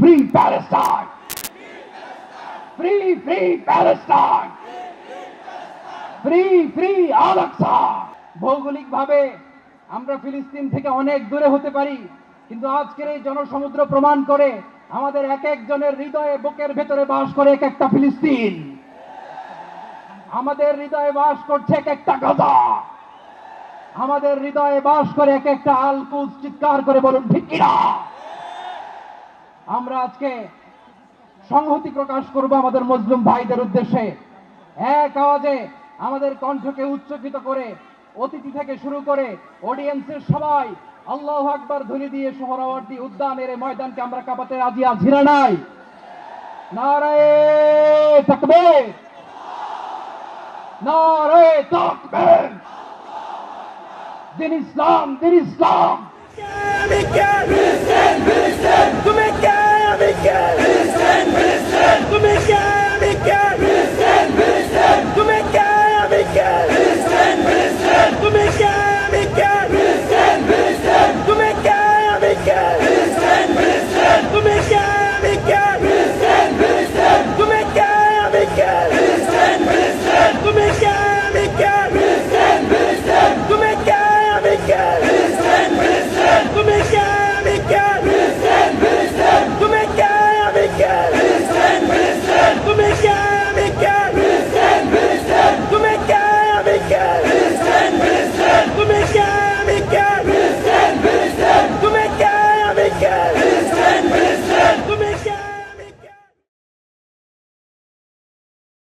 Free Palestine free free Palestine free free Al-Aqsa ভৌগোলিকভাবে আমরা ফিলিস্তিন থেকে অনেক দূরে হতে পারি, কিন্তু আজকের এই জনসমুদ্র প্রমাণ করে আমাদের এক একজনের হৃদয়ে বুকের ভেতরে বাস করে এক একটা ফিলিস্তিন। আমাদের হৃদয়ে বাস করছে এক একটা গাজা। আমাদের হৃদয়ে বাস করে এক একটা আলকুজ চিৎকার করে বলুন, ঠিক কিনা? আমরা আজকে সংহতি প্রকাশ করব আমাদের মজলুম ভাইদের উদ্দেশ্যে। এক আওয়াজে আমাদের কণ্ঠকে উচ্চকিত করে, অতিথি থেকে শুরু করে অডিয়েন্সের সবাই আল্লাহ আকবার ধ্বনি দিয়ে সোহরাওয়ার্দী উদ্যানের ময়দানকে আমরা কাঁপাতে রাজি না নাই? দিন ইসলাম দিন ইসলাম!